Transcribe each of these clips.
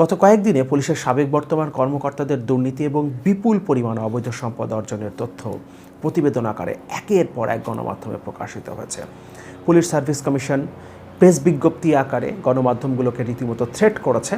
গত কয়েকদিনে পুলিশের সাবেক বর্তমান কর্মকর্তাদের দুর্নীতি এবং বিপুল পরিমাণ অবৈধ সম্পদ অর্জনের তথ্য প্রতিবেদন আকারে একের পর এক গণমাধ্যমে প্রকাশিত হয়েছে। পুলিশ সার্ভিস কমিশন প্রেস বিজ্ঞপ্তি আকারে গণমাধ্যমগুলোকে রীতিমতো থ্রেট করেছে।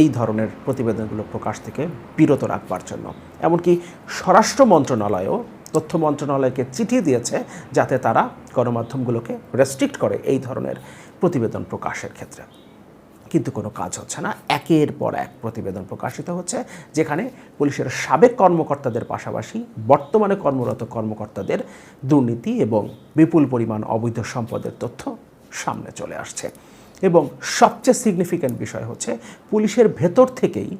এই ধরনের প্রতিবেদনগুলো প্রকাশ থেকে বিরত রাখবার জন্য। এমনকি স্বরাষ্ট্র মন্ত্রণালয়ও তথ্য মন্ত্রণালয়কে চিঠি দিয়েছে যাতে তারা গণমাধ্যমগুলোকে রেস্ট্রিক্ট করে এই ধরনের প্রতিবেদন প্রকাশের ক্ষেত্রে। কিন্তু কোনো কাজ হচ্ছে না। একের পর এক প্রতিবেদন প্রকাশিত হচ্ছে, যেখানে পুলিশের সাবেক কর্মকর্তাদের পাশাপাশি বর্তমানে কর্মরত কর্মকর্তাদের দুর্নীতি এবং বিপুল পরিমাণ অবৈধ সম্পদের তথ্য সামনে চলে আসছে। এবং সবচেয়ে সিগনিফিক্যান্ট বিষয় হচ্ছে, পুলিশের ভেতর থেকেই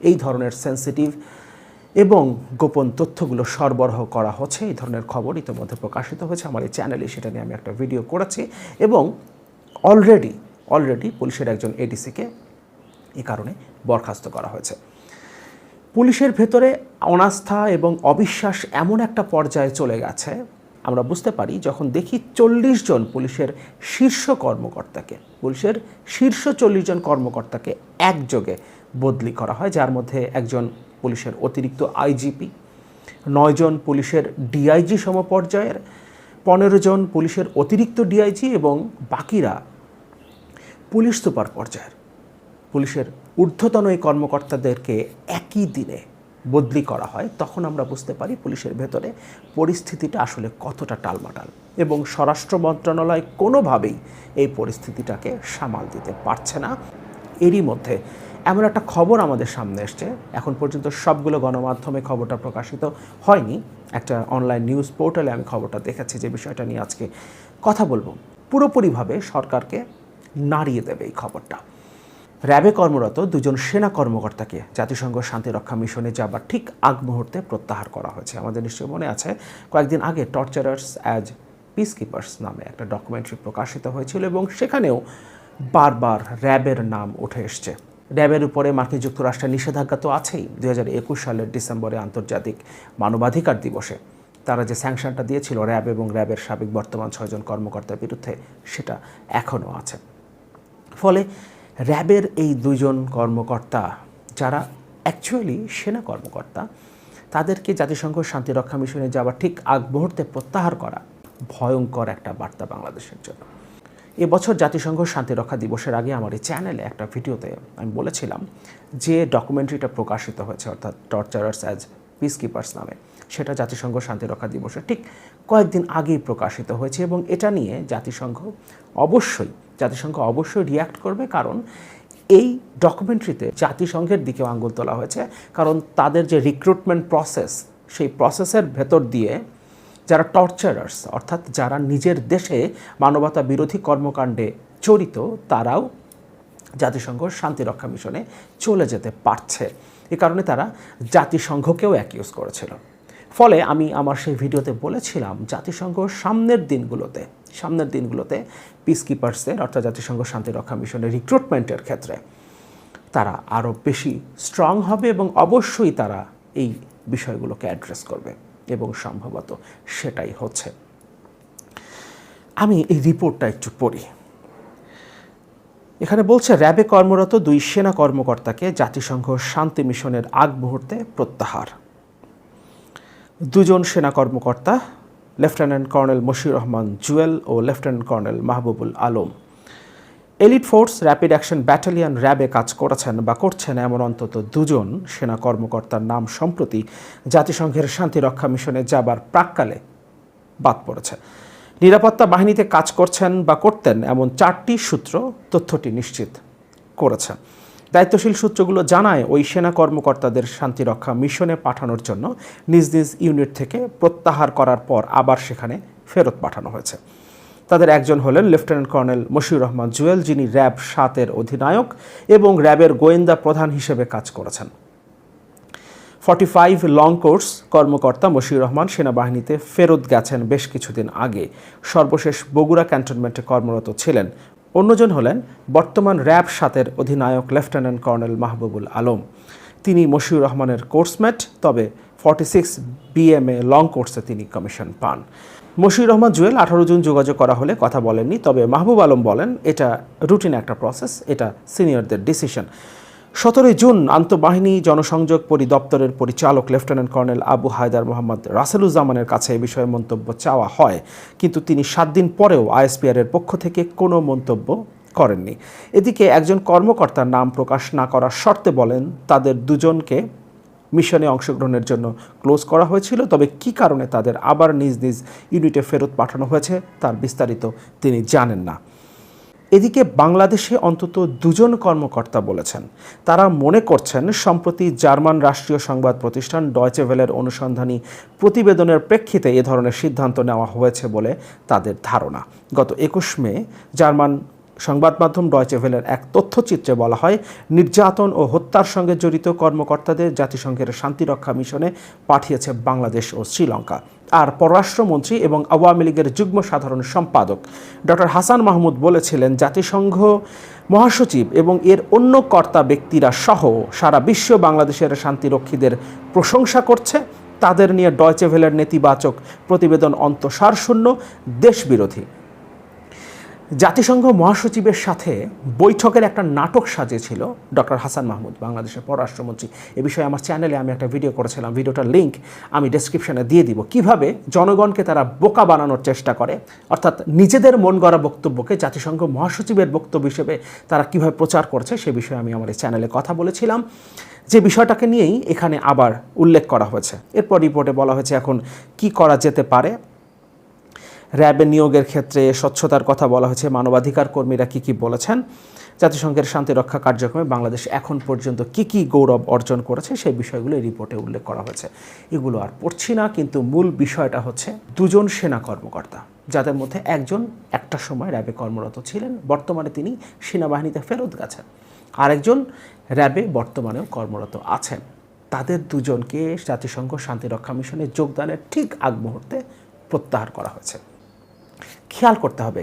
এই ধরনের সেন্সিটিভ এবং গোপন তথ্যগুলো সরবরাহ করা হচ্ছে। এই ধরনের খবর ইতিমধ্যে প্রকাশিত হয়েছে। আমার এই চ্যানেলে সেটা নিয়ে আমি একটা ভিডিও করেছি এবং অলরেডি অলরেডি পুলিশের একজন এডিসিকে এ কারণে বরখাস্ত করা হয়েছে। পুলিশের ভেতরে অনাস্থা এবং অবিশ্বাস এমন একটা পর্যায়ে চলে গেছে, আমরা বুঝতে পারি, যখন দেখি চল্লিশ জন পুলিশের শীর্ষ কর্মকর্তাকে, পুলিশের শীর্ষ চল্লিশ জন কর্মকর্তাকে একযোগে বদলি করা হয়, যার মধ্যে একজন পুলিশের অতিরিক্ত আইজিপি নয়জন পুলিশের ডিআইজি সমপর্যায়ের, পনেরো জন পুলিশের অতিরিক্ত ডিআইজি এবং বাকিরা পুলিশ সুপার পর্যায়ের। পুলিশের ঊর্ধ্বতন এই কর্মকর্তাদেরকে একই দিনে বদলি করা হয়, তখন আমরা বুঝতে পারি পুলিশের ভেতরে পরিস্থিতিটা আসলে কতটা টালমাটাল এবং স্বরাষ্ট্র মন্ত্রণালয় কোনোভাবেই এই পরিস্থিতিটাকে সামাল দিতে পারছে না। এরই মধ্যে এমন একটা খবর আমাদের সামনে এসছে, এখন পর্যন্ত সবগুলো গণমাধ্যমে খবরটা প্রকাশিত হয়নি। একটা অনলাইন নিউজ পোর্টালে আমি খবরটা দেখেছি, যে বিষয়টা নিয়ে আজকে কথা বলব। পুরোপুরিভাবে সরকারকে নাড়িয়ে দেবে এই খবরটা। র্যাবে কর্মরত দুজন সেনা কর্মকর্তাকে জাতিসংঘ শান্তিরক্ষা মিশনে যাবার ঠিক আগ মুহূর্তে প্রত্যাহার করা হয়েছে। আমাদের নিশ্চয়ই মনে আছে, কয়েকদিন আগে টর্চারার্স অ্যাজ পিস কিপার্স নামে একটা ডকুমেন্টারি প্রকাশিত হয়েছিল এবং সেখানেও বারবার র্যাবের নাম উঠে এসছে। র্যাবের উপরে মার্কিন যুক্তরাষ্ট্রের নিষেধাজ্ঞা তো আছেই দু হাজার একুশ সালের ডিসেম্বরে আন্তর্জাতিক মানবাধিকার দিবসে। তারা যে স্যাংশনটা দিয়েছিল র্যাব এবং র্যাবের সাবেক বর্তমান ছয়জন কর্মকর্তার বিরুদ্ধে, সেটা এখনও আছে। ফলে র্যাবের এই দুজন কর্মকর্তা, যারা অ্যাকচুয়ালি সেনা কর্মকর্তা, তাদেরকে জাতিসংঘ শান্তিরক্ষা মিশনে যাওয়ার ঠিক আগ মুহূর্তে প্রত্যাহার করা ভয়ঙ্কর একটা বার্তা বাংলাদেশের জন্য। এবছর জাতিসংঘ শান্তিরক্ষা দিবসের আগে আমার এই চ্যানেলে একটা ভিডিওতে আমি বলেছিলাম যে ডকুমেন্টারিটা প্রকাশিত হয়েছে, অর্থাৎ টর্চারার্স অ্যাজ পিস কিপার্স নামে। সেটা জাতিসংঘ শান্তিরক্ষা দিবসের ঠিক কয়েকদিন আগেই প্রকাশিত হয়েছে এবং এটা নিয়ে জাতিসংঘ অবশ্যই জাতিসংঘ অবশ্যই রিয়াক্ট করবে কারণ এই ডকুমেন্টারিতে জাতিসংঘের দিকেও আঙ্গুল তোলা হয়েছে। কারণ তাদের যে রিক্রুটমেন্ট প্রসেস সেই প্রসেসের ভেতর দিয়ে যারা টর্চারার্স অর্থাৎ যারা নিজের দেশে মানবতা বিরোধী কর্মকাণ্ডে জড়িত, তারাও জাতিসংঘ শান্তিরক্ষা মিশনে চলে যেতে পারছে। এ কারণে তারা জাতিসংঘকেও অ্যাকিউজ করেছিল। ফলে আমি আমার সেই ভিডিওতে বলেছিলাম, জাতিসংঘ সামনের দিনগুলোতে সামনের দিনগুলোতে পিস কিপার্সের অর্থাৎ জাতিসংঘ শান্তিরক্ষা মিশনের রিক্রুটমেন্টের ক্ষেত্রে তারা আরও বেশি স্ট্রং হবে এবং অবশ্যই তারা এই বিষয়গুলোকে অ্যাড্রেস করবে এবং সম্ভবত সেটাই হচ্ছে। আমি এই রিপোর্টটা একটু পড়ি। এখানে বলছে, র্যাবে কর্মরত দুই সেনা কর্মকর্তাকে জাতিসংঘ শান্তি মিশনের আগ মুহূর্তে প্রত্যাহার। দুজন সেনা কর্মকর্তা লেফটেন্যান্ট কর্নেল মশিউর রহমান জুয়েল ও lieutenant colonel Mahbubul Alam elite force rapid action battalion র্যাবে কাজ করেছেন বা করছেন এমন অন্তত দুজন সেনা কর্মকর্তার নাম সম্প্রতি জাতিসংঘের শান্তিরক্ষা মিশনে যাবার প্রাককালে বাদ পড়েছে। নিরাপত্তা বাহিনীতে কাজ করছেন বা করতেন এমন চারটি সূত্র তথ্যটি নিশ্চিত করেছে। দায়িত্বশীল সূত্রগুলো জানায়, ওই সেনা কর্মকর্তাদের শান্তিরক্ষা মিশনে পাঠানোর জন্য নিজ নিজ ইউনিট থেকে প্রত্যাহার করার পর আবার সেখানে ফেরত পাঠানো হয়েছে। তাদের একজন হলেন লেফটেন্যান্ট কর্নেল মশিউর রহমান জুয়েল, যিনি র্যাব সাতের অধিনায়ক এবং র্যাবের গোয়েন্দা প্রধান হিসেবে কাজ করেছেন। ফর্টি ফাইভ লং কোর্স কর্মকর্তা মশিউর রহমান সেনাবাহিনীতে ফেরত গেছেন বেশ কিছুদিন আগে। সর্বশেষ বগুড়া ক্যান্টনমেন্টে কর্মরত ছিলেন অন্যজন হলেন বর্তমান র্যাব সাতের অধিনায়ক লেফটেন্যান্ট কর্নেল মাহবুবুল আলম। তিনি মশিউর রহমানের কোর্সমেট, তবে ফর্টি সিক্স বিএমএ লং কোর্সে তিনি কমিশন পান। মশিউর রহমান জুয়েল আঠারো জুন যোগাযোগ করা হলে কথা বলেননি, তবে মাহবুব আলম বলেন, এটা রুটিন একটা প্রসেস এটা সিনিয়রদের ডিসিশন সতেরোই জুন আন্তঃবাহিনী জনসংযোগ পরিদপ্তরের পরিচালক লেফটেন্যান্ট কর্নেল আবু হায়দার মোহাম্মদ রাসেলুজ্জামানের কাছে এ বিষয়ে মন্তব্য চাওয়া হয়। কিন্তু তিনি সাত দিন পরেও আইএসপিআর এর পক্ষ থেকে কোনো মন্তব্য করেননি। এদিকে একজন কর্মকর্তার নাম প্রকাশ না করার শর্তে বলেন, তাদের দুজনকে মিশনে অংশগ্রহণের জন্য ক্লোজ করা হয়েছিল। তবে কি কারণে তাদের আবার নিজ নিজ ইউনিটে ফেরত পাঠানো হয়েছে, তার বিস্তারিত তিনি জানেন না। এদিকে বাংলাদেশে অন্তত দুজন কর্মকর্তা বলেছেন। তারা মনে করছেন, সম্প্রতি জার্মান রাষ্ট্রীয় সংবাদ প্রতিষ্ঠান ডয়চেভেলের অনুসন্ধানী প্রতিবেদনের প্রেক্ষিতে এ ধরনের সিদ্ধান্ত নেওয়া হয়েছে বলে তাদের ধারণা। গত একুশ মে জার্মান সংবাদ মাধ্যম ডয়চে ভেলের এক তথ্যচিত্রে বলা হয়, নির্যাতন ও হত্যার সঙ্গে জড়িত কর্মকর্তাদের জাতিসংঘের শান্তিরক্ষা মিশনে পাঠিয়েছে বাংলাদেশ ও শ্রীলঙ্কা। আর পররাষ্ট্রমন্ত্রী এবং আওয়ামী লীগের যুগ্ম সাধারণ সম্পাদক ডক্টর হাসান মাহমুদ বলেছিলেন, জাতিসংঘ মহাসচিব এবং এর অন্য কর্তা ব্যক্তিরা সহ সারা বিশ্ব বাংলাদেশের শান্তিরক্ষীদের প্রশংসা করছে। তাদের নিয়ে ডয়চে ভেলের নেতিবাচক প্রতিবেদন অন্তঃসারশূন্য, দেশবিরোধী। জাতিসংঘ মহাসচিবের সাথে বৈঠকের একটা নাটক সাজিয়েছিল ডক্টর হাসান মাহমুদ, বাংলাদেশের পররাষ্ট্রমন্ত্রী। এ বিষয়ে আমার চ্যানেলে আমি একটা ভিডিও করেছিলাম, ভিডিওটার লিঙ্ক আমি ডেসক্রিপশনে দিয়ে দিব। কীভাবে জনগণকে তারা বোকা বানানোর চেষ্টা করে, অর্থাৎ নিজেদের মন গড়া বক্তব্যকে জাতিসংঘ মহাসচিবের বক্তব্য হিসেবে তারা কীভাবে প্রচার করছে সে বিষয়ে আমি আমার এই চ্যানেলে কথা বলেছিলাম। যে বিষয়টাকে নিয়েই এখানে আবার উল্লেখ করা হয়েছে। এরপর রিপোর্টে বলা হয়েছে এখন কি করা যেতে পারে র্যাবে নিয়োগের ক্ষেত্রে স্বচ্ছতার কথা বলা হয়েছে। মানবাধিকার কর্মীরা কী কী বলেছেন? জাতিসংঘের শান্তিরক্ষা কার্যক্রমে বাংলাদেশ এখন পর্যন্ত কি কি গৌরব অর্জন করেছে সেই বিষয়গুলো এই রিপোর্টে উল্লেখ করা হয়েছে। এগুলো আর পড়ছি না, কিন্তু মূল বিষয়টা হচ্ছে দুজন সেনা কর্মকর্তা, যাদের মধ্যে একজন একটা সময় র্যাবে কর্মরত ছিলেন, বর্তমানে তিনি সেনাবাহিনীতে ফেরত গেছেন। আরেকজন র্যাবে বর্তমানেও কর্মরত আছেন। তাদের দুজনকে জাতিসংঘ শান্তিরক্ষা মিশনে যোগদানের ঠিক আগ মুহূর্তে প্রত্যাহার করা হয়েছে। খেয়াল করতে হবে।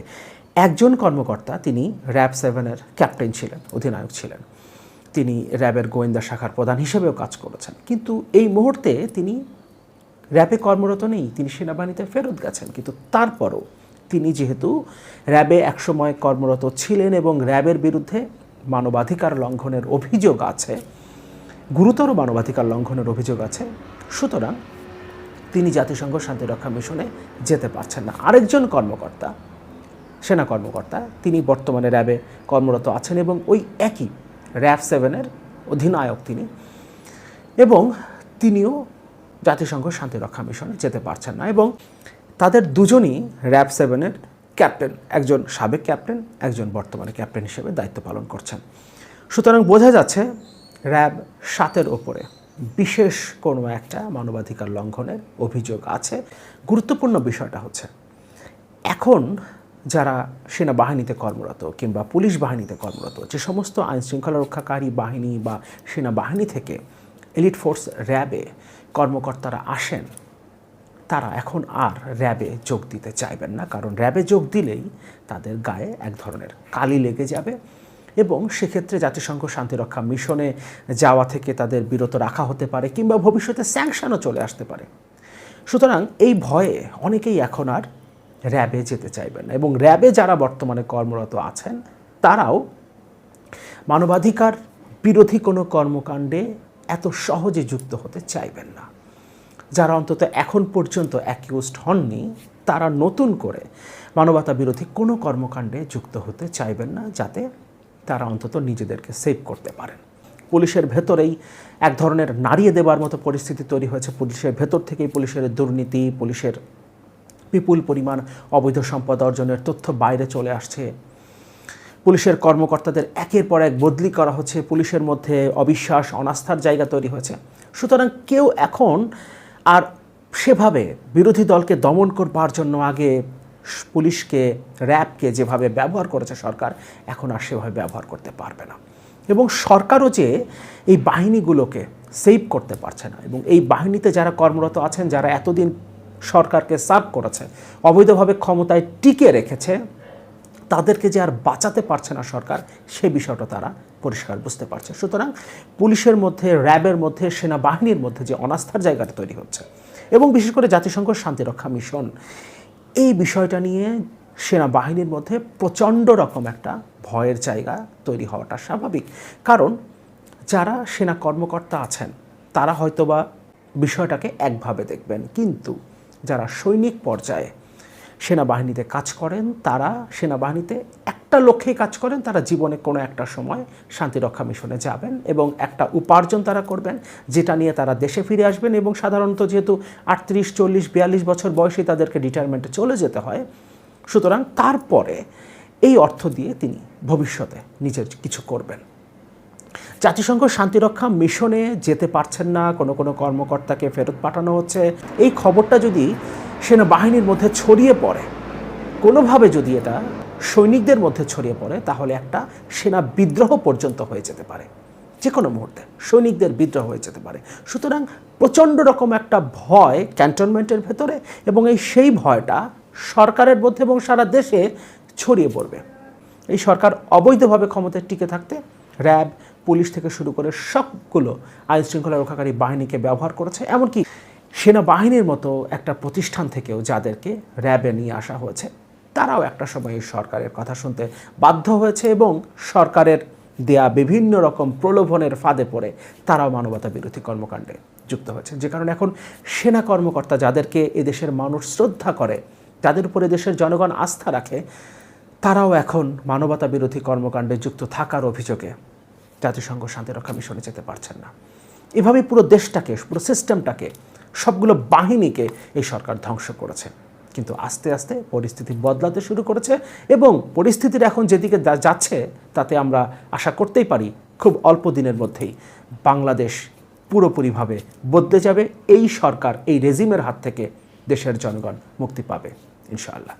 একজন কর্মকর্তা, তিনি র্যাব সেভেনের ক্যাপ্টেন ছিলেন, অধিনায়ক ছিলেন। তিনি র্যাবের গোয়েন্দা শাখার প্রধান হিসেবেও কাজ করেছেন। কিন্তু এই মুহূর্তে তিনি র্যাবে কর্মরত নেই, তিনি সেনাবাহিনীতে ফেরত গেছেন। কিন্তু তারপরও তিনি যেহেতু র্যাবে একসময় কর্মরত ছিলেন এবং র্যাবের বিরুদ্ধে মানবাধিকার লঙ্ঘনের অভিযোগ আছে, গুরুতর মানবাধিকার লঙ্ঘনের অভিযোগ আছে, সুতরাং তিনি জাতিসংঘ শান্তিরক্ষা মিশনে যেতে পারছেন না। আরেকজন কর্মকর্তা, সেনা কর্মকর্তা, তিনি বর্তমানে র্যাবে কর্মরত আছেন এবং ওই একই র্যাব সেভেনের অধিনায়ক তিনি এবং তিনিও জাতিসংঘ শান্তিরক্ষা মিশনে যেতে পারছেন না এবং তাদের দুজনই র্যাব সেভেনের ক্যাপ্টেন, একজন সাবেক ক্যাপ্টেন, একজন বর্তমানে ক্যাপ্টেন হিসেবে দায়িত্ব পালন করছেন। সুতরাং বোঝা যাচ্ছে র্যাব সাতের ওপরে। বিশেষ কোনো একটা মানবাধিকার লঙ্ঘনের অভিযোগ আছে। গুরুত্বপূর্ণ বিষয়টা হচ্ছে, এখন যারা সেনাবাহিনীতে কর্মরত কিংবা পুলিশ বাহিনীতে কর্মরত, যে সমস্ত আইন শৃঙ্খলা রক্ষাকারী বাহিনী বা সেনাবাহিনী থেকে এলিট ফোর্স র্যাবে কর্মকর্তারা আসেন, তারা এখন আর র্যাবে যোগ দিতে চাইবেন না। কারণ র্যাবে যোগ দিলেই তাদের গায়ে এক ধরনের কালি লেগে যাবে। এবং সেক্ষেত্রে জাতিসংঘ শান্তিরক্ষা মিশনে যাওয়া থেকে তাদের বিরত রাখা হতে পারে কিংবা ভবিষ্যতে স্যাংশনও চলে আসতে পারে। সুতরাং এই ভয়ে অনেকেই এখন আর র্যাবে যেতে চাইবেন না এবং র্যাবে যারা বর্তমানে কর্মরত আছেন, তারাও মানবাধিকার বিরোধী কোনো কর্মকাণ্ডে এত সহজে যুক্ত হতে চাইবেন না। যারা অন্তত এখন পর্যন্ত অ্যাকিউজড হননি, তারা নতুন করে মানবতা বিরোধী কোনো কর্মকাণ্ডে যুক্ত হতে চাইবেন না যাতে তারা অন্তত নিজেদেরকে সেভ করতে পারেন। পুলিশের ভেতরেই এক ধরনের নাড়িয়ে দেবার মতো পরিস্থিতি তৈরি হয়েছে পুলিশের ভেতর থেকেই। পুলিশের দুর্নীতি, পুলিশের বিপুল পরিমাণ অবৈধ সম্পদ অর্জনের তথ্য বাইরে চলে আসছে। পুলিশের কর্মকর্তাদের একের পর এক বদলি করা হচ্ছে। পুলিশের মধ্যে অবিশ্বাস, অনাস্থার জায়গা তৈরি হয়েছে। সুতরাং কেউ এখন আর সেভাবে বিরোধী দলকে দমন করবার জন্য আগে পুলিশকে, র্যাবকে যেভাবে ব্যবহার করেছে সরকার, এখন আর সেভাবে ব্যবহার করতে পারবে না। এবং সরকারও যে এই বাহিনীগুলোকে সেভ করতে পারছে না এবং এই বাহিনীতে যারা কর্মরত আছেন, যারা এতদিন সরকারকে সার্ভ করেছে, অবৈধভাবে ক্ষমতায় টিকে রেখেছে, তাদেরকে যে আর বাঁচাতে পারছে না সরকার, সে বিষয়টা তারা পরিষ্কার বুঝতে পারছে। সুতরাং পুলিশের মধ্যে, র্যাবের মধ্যে, সেনাবাহিনীর মধ্যে যে অনাস্থার জায়গাটা তৈরি হচ্ছে এবং বিশেষ করে জাতিসংঘ শান্তিরক্ষা মিশন এই বিষয়টা নিয়ে সেনাবাহিনীর মধ্যে প্রচণ্ড রকম একটা ভয়ের জায়গা তৈরি হওয়াটা স্বাভাবিক। কারণ যারা সেনা কর্মকর্তা আছেন, তারা হয়তোবা বিষয়টাকে একভাবে দেখবেন। কিন্তু যারা সৈনিক পর্যায়ে সেনাবাহিনীতে কাজ করেন, তারা সেনাবাহিনীতে একটা লক্ষ্যেই কাজ করেন, তারা জীবনে কোনো একটা সময় শান্তিরক্ষা মিশনে যাবেন এবং একটা উপার্জন তারা করবেন, যেটা নিয়ে তারা দেশে ফিরে আসবেন এবং সাধারণত যেহেতু আটত্রিশ, চল্লিশ, বিয়াল্লিশ বছর বয়সে তাদেরকে রিটায়ারমেন্টে চলে যেতে হয়, সুতরাং তারপরে এই অর্থ দিয়ে তিনি ভবিষ্যতে নিজের কিছু করবেন। জাতিসংঘ শান্তিরক্ষা মিশনে যেতে পারছেন না, কোনো কোনো কর্মকর্তাকে ফেরত পাঠানো হচ্ছে। এই খবরটা যদি সেনাবাহিনীর মধ্যে ছড়িয়ে পড়ে। কোনোভাবে যদি এটা সৈনিকদের মধ্যে ছড়িয়ে পড়ে, তাহলে একটা সেনা বিদ্রোহ পর্যন্ত হয়ে যেতে পারে। যে কোনো মুহূর্তে সৈনিকদের বিদ্রোহ হয়ে যেতে পারে। সুতরাং প্রচণ্ড রকম একটা ভয় ক্যান্টনমেন্টের ভেতরে এবং এই সেই ভয়টা সরকারের মধ্যে এবং সারা দেশে ছড়িয়ে পড়বে। এই সরকার অবৈধভাবে ক্ষমতায় টিকে থাকতে র্যাব, পুলিশ থেকে শুরু করে সবগুলো আইন শৃঙ্খলা রক্ষাকারী বাহিনীকে ব্যবহার করেছে। এমনকি সেনাবাহিনীর মতো একটা প্রতিষ্ঠান থেকেও যাদেরকে র্যাবে নিয়ে আসা হয়েছে, তারাও একটা সময় সরকারের কথা শুনতে বাধ্য হয়েছে এবং সরকারের দেয়া বিভিন্ন রকম প্রলোভনের ফাঁদে পড়ে তারাও মানবতা বিরোধী কর্মকাণ্ডে যুক্ত হয়েছে। যে কারণে এখন সেনা কর্মকর্তা যাদেরকে এদেশের মানুষ শ্রদ্ধা করে, যাদের উপরে দেশের জনগণ আস্থা রাখে, তারাও এখন মানবতা বিরোধী কর্মকাণ্ডে যুক্ত থাকার অভিযোগে জাতিসংঘ শান্তিরক্ষা মিশনে যেতে পারছেন না। এভাবে পুরো দেশটাকে, পুরো সিস্টেমটাকে সবগুলো বাহিনীকে এই সরকার ধ্বংস করেছে। কিন্তু আস্তে আস্তে পরিস্থিতি বদলাতে শুরু করেছে এবং পরিস্থিতির এখন যেদিকে যাচ্ছে, তাতে আমরা আশা করতেই পারি খুব অল্প দিনের মধ্যেই বাংলাদেশ পুরোপুরিভাবে বদলে যাবে। এই সরকার এই রেজিমের হাত থেকে দেশের জনগণ মুক্তি পাবে, ইনশাআল্লাহ।